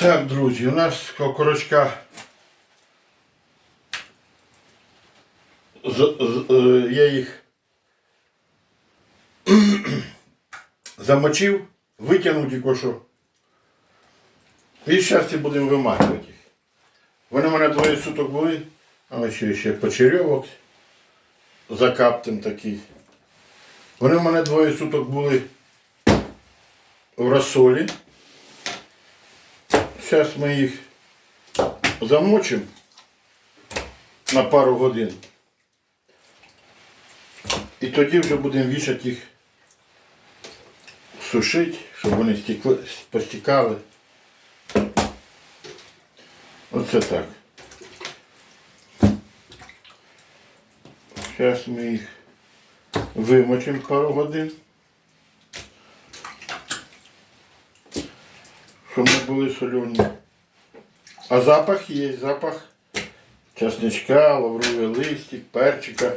Так, друзі, у нас окорочка. З, з, е, я їх замочив, витягнув тільки що. І зараз будемо вимачувати їх. Вони у мене двоє суток були, а ще, ще почерьовок за каптем такий. Вони в мене двоє суток були в розсолі. Зараз ми їх замочимо на пару годин. І тоді вже будемо вішати їх, сушити, щоб вони стекли, постікали. Оце так. Зараз ми їх вимочимо пару годин. Щоб не були солені. А запах є, запах часничка, лавровий листик, перчика.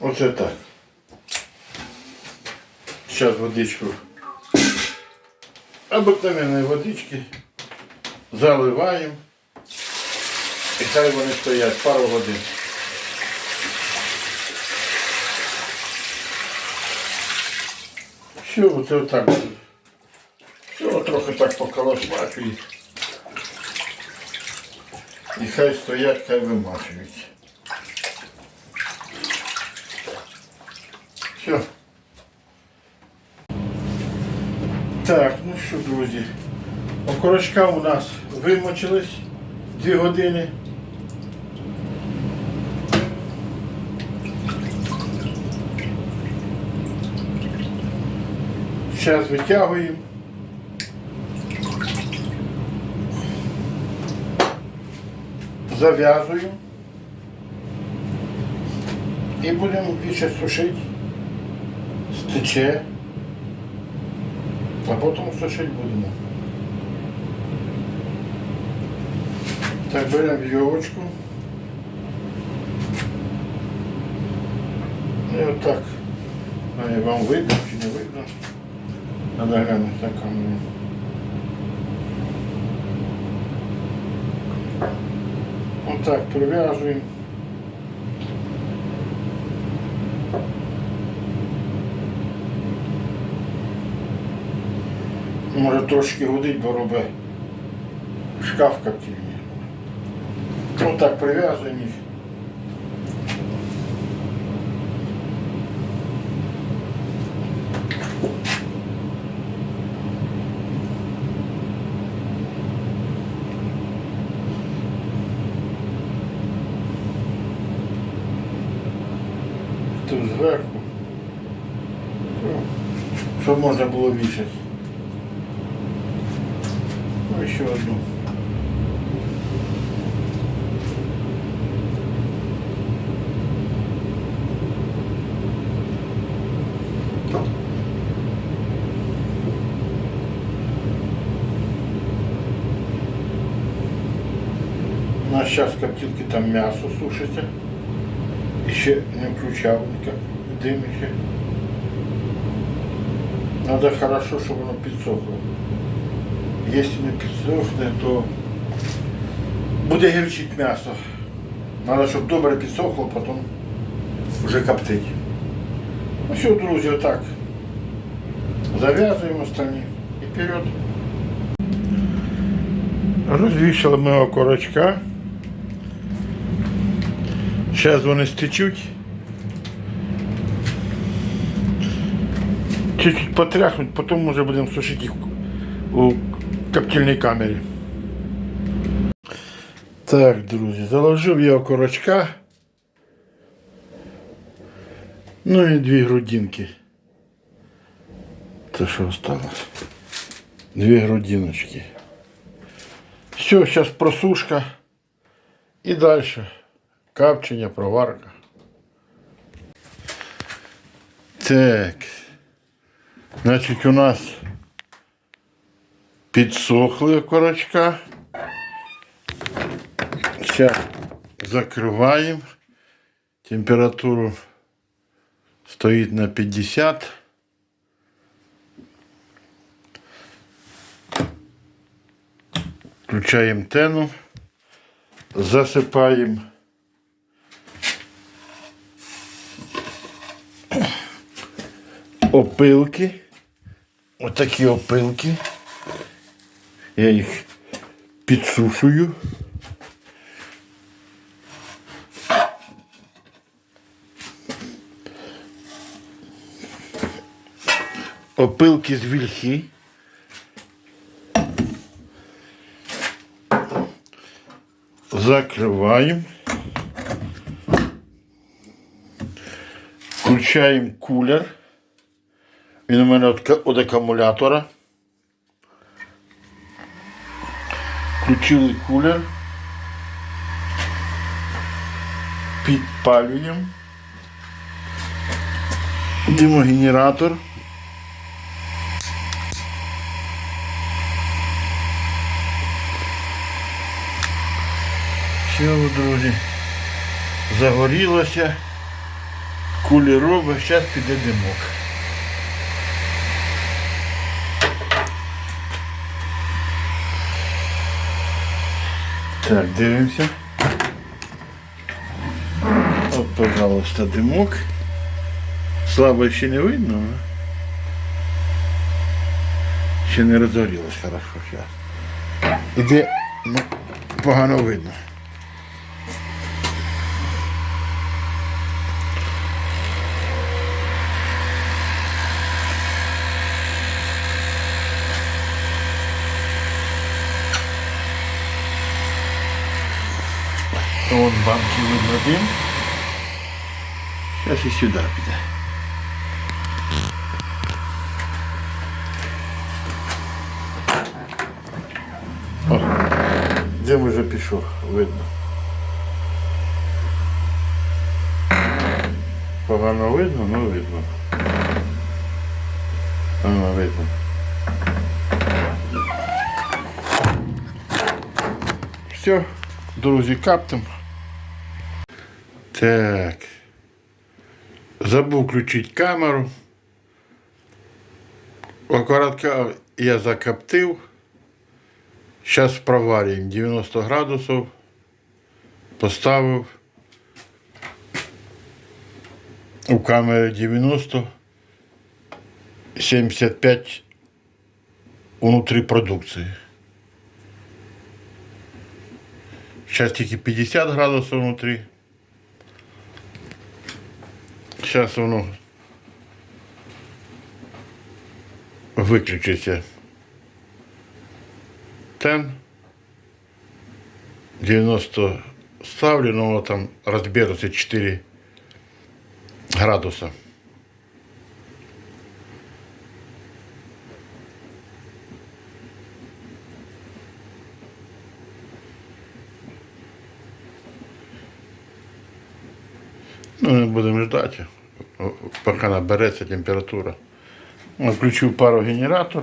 Оце так. Зараз водичку. Обыкновенної водички заливаємо. І хай вони стоять пару годин. Все, оце отак. Все, трохи так поколошмачу їх. І хай стоять, хай вимачують. Все. Так, ну що, друзі. Окорочка у нас вимочились дві години. Зараз витягуємо. Зав'язуємо. І будемо більше сушити. Стече. А потім сушити будемо. Так, беремо вірьовочку. І отак. Вам видно чи не видно? Надо глянути на камеру. Отак прив'язуємо. Може трошки гудить, бо робить шкаф коптильні. Отак прив'язуємо їх. Щоб можна було вішати. Ну, ще одну. У нас зараз в там м'ясо сушиться. І ще не включав ніяк дим ще. Надо хорошо, щоб воно підсохло. Якщо не підсохне, то буде гірчить м'ясо. Надо, щоб добре підсохло, потім вже коптить. Ну все, друзі, отак. Зав'язуємо останні і вперед. Розвішали ми окорочка. Зараз вони стечуть. Чуть-чуть потряхнуть, потім вже будемо сушити їх у коптильній камері. Так, друзі, заложив я окорочка. Ну і дві грудинки. Це що осталось? Дві грудиночки. Все, зараз просушка. І далі. Капчення, проварка. Так. Значить, у нас підсохли окорочка. Зараз закриваємо. Температуру стоїть на 50. Включаємо тену, засипаємо опилки. Отакі опилки. Я їх підсушую. Опилки з вільхи. Закриваємо. Включаємо кулер. Він у мене від, акумулятора. Включили кулер. Підпалюємо. Димогенератор. Все, друзі. Загорілося. Кулі робить, зараз піде димок. Так, дивимося. От, пожалуйста, димок. Слабо ще не видно. а? Ще не розгорілось хорошо зараз. Іде, ну, погано видно. Вон банки видно дим. Зараз і сюди піде. О, дим вже пішов, видно. Погано видно, ну видно. Ага, видно. Все, друзі, каптом. Так. Забув включити камеру. Окоротка я закоптив. Зараз проварюємо 90 градусів. Поставив. У камері 90. 75 внутрі продукції. Сейчас тільки 50 градусів внутрі. Сейчас воно виключиться. Тен. 90 ставлю, но там розберуться 4 градуса. Ну, будемо ждати, поки набереться температура. Включив парогенератор.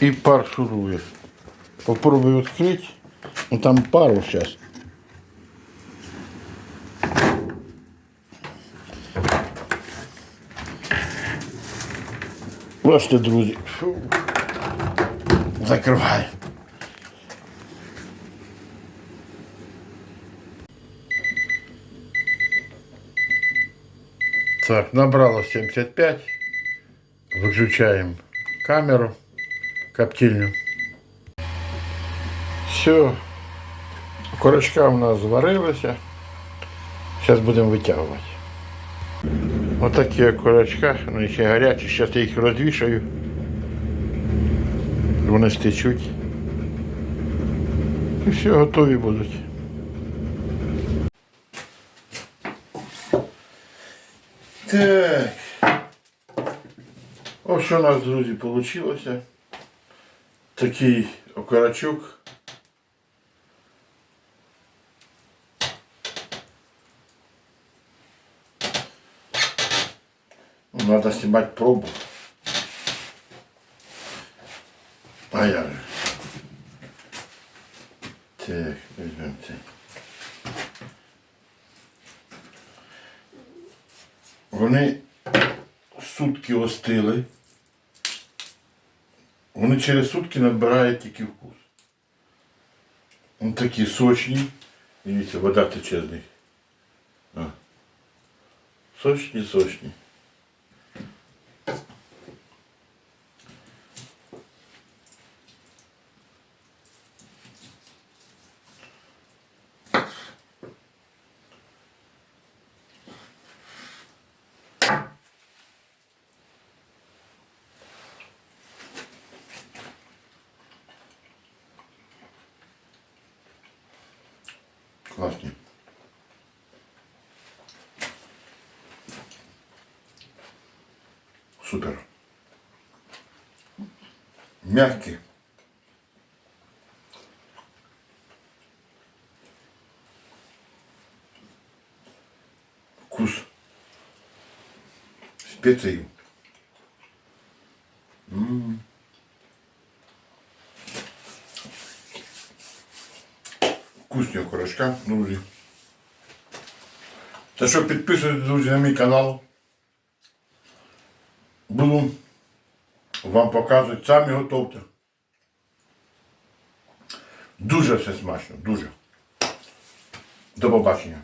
І пар шурує. Попробую відкрити. Ну там пару зараз. Бачите, друзі. Фу. Закриваю. Так, набрало 75. Выключаем камеру, коптильню. Все. Корочка у нас зварилися. Зараз будемо витягувати. Отакі окорочка, вони ще гарячі, зараз я їх розвішаю. Вони стечуть. І все, готові будуть. Так. Ось що у нас, друзі, вийшло. Такий окорочок. Надо снимать пробу. А я же. Так, возьмем цей. Вони сутки остили. вони через сутки набирають тільки вкус. Вони такі сочні. Дивіться, вода тече з них. Сочні, сочні. Класні. Супер. Мягкі. Вкус специй. Вкусні окорочка, друзі. Та що підписуйтесь, друзі, на мій канал. Буду вам показувати, самі готовте. Дуже все смачно, дуже. До побачення.